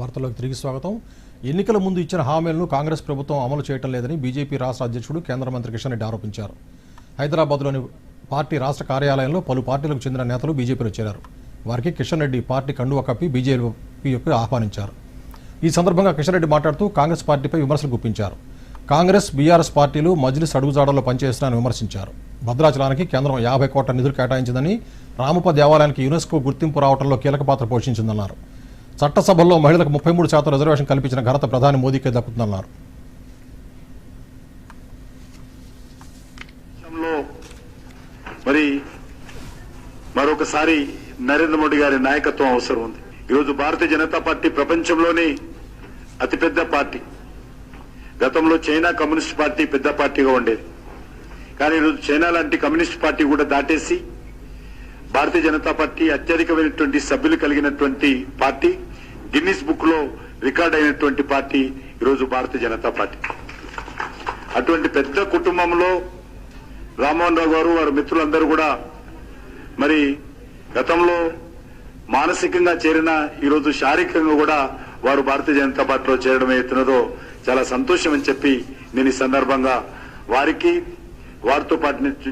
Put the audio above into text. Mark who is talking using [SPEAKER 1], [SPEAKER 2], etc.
[SPEAKER 1] వార్తల్లోకి తిరిగి స్వాగతం. ఎన్నికల ముందు ఇచ్చిన హామీలను కాంగ్రెస్ ప్రభుత్వం అమలు చేయటం లేదని బీజేపీ రాష్ట్ర అధ్యక్షుడు కేంద్ర మంత్రి కిషన్ రెడ్డి ఆరోపించారు. హైదరాబాద్లోని పార్టీ రాష్ట్ర కార్యాలయంలో పలు పార్టీలకు చెందిన నేతలు బీజేపీలో చేరారు. వారికి కిషన్ రెడ్డి పార్టీ కండువ కప్పి బీజేపీకి ఆహ్వానించారు. ఈ సందర్భంగా కిషన్ రెడ్డి మాట్లాడుతూ కాంగ్రెస్ పార్టీపై విమర్శలు గుప్పించారు. కాంగ్రెస్ బీఆర్ఎస్ పార్టీలు మజ్లిస్ అడుగుజాడల్లో పనిచేస్తున్నారని విమర్శించారు. భద్రాచలానికి కేంద్రం యాభై కోట్ల నిధులు కేటాయించిందని రామప్ప దేవాలయానికి యునెస్కో గుర్తింపు రావడంలో కీలక పాత్ర పోషించిందన్నారు. చట్టసభల్లో మహిళలకు ముప్పై మూడు శాతం రిజర్వేషన్ కల్పించిన ఘనత ప్రధాని మోదీకే దక్కుతుందన్నారు.
[SPEAKER 2] దేశంలో మరి మరొకసారి నరేంద్ర మోడీ గారి నాయకత్వం అవసరం ఉంది. ఈరోజు భారతీయ జనతా పార్టీ ప్రపంచంలోనే అతిపెద్ద పార్టీ. గతంలో చైనా కమ్యూనిస్ట్ పార్టీ పెద్ద పార్టీగా ఉండేది. కానీ ఈరోజు చైనా లాంటి కమ్యూనిస్ట్ పార్టీ కూడా దాటేసి భారతీయ జనతా పార్టీ అత్యధికమైనటువంటి సభ్యులు కలిగినటువంటి పార్టీ. గిన్నిస్ బుక్లో రికార్డ్ అయినటువంటి పార్టీ ఈరోజు భారతీయ జనతా పార్టీ. అటువంటి పెద్ద కుటుంబంలో రామ్మోహన్ రావు గారు వారి మిత్రులందరూ కూడా మరి గతంలో మానసికంగా చేరిన ఈరోజు శారీరకంగా కూడా వారు భారతీయ జనతా పార్టీలో చేరడం అవుతున్నదో చాలా సంతోషం అని చెప్పి నేను ఈ సందర్భంగా వారికి వారితో పాటు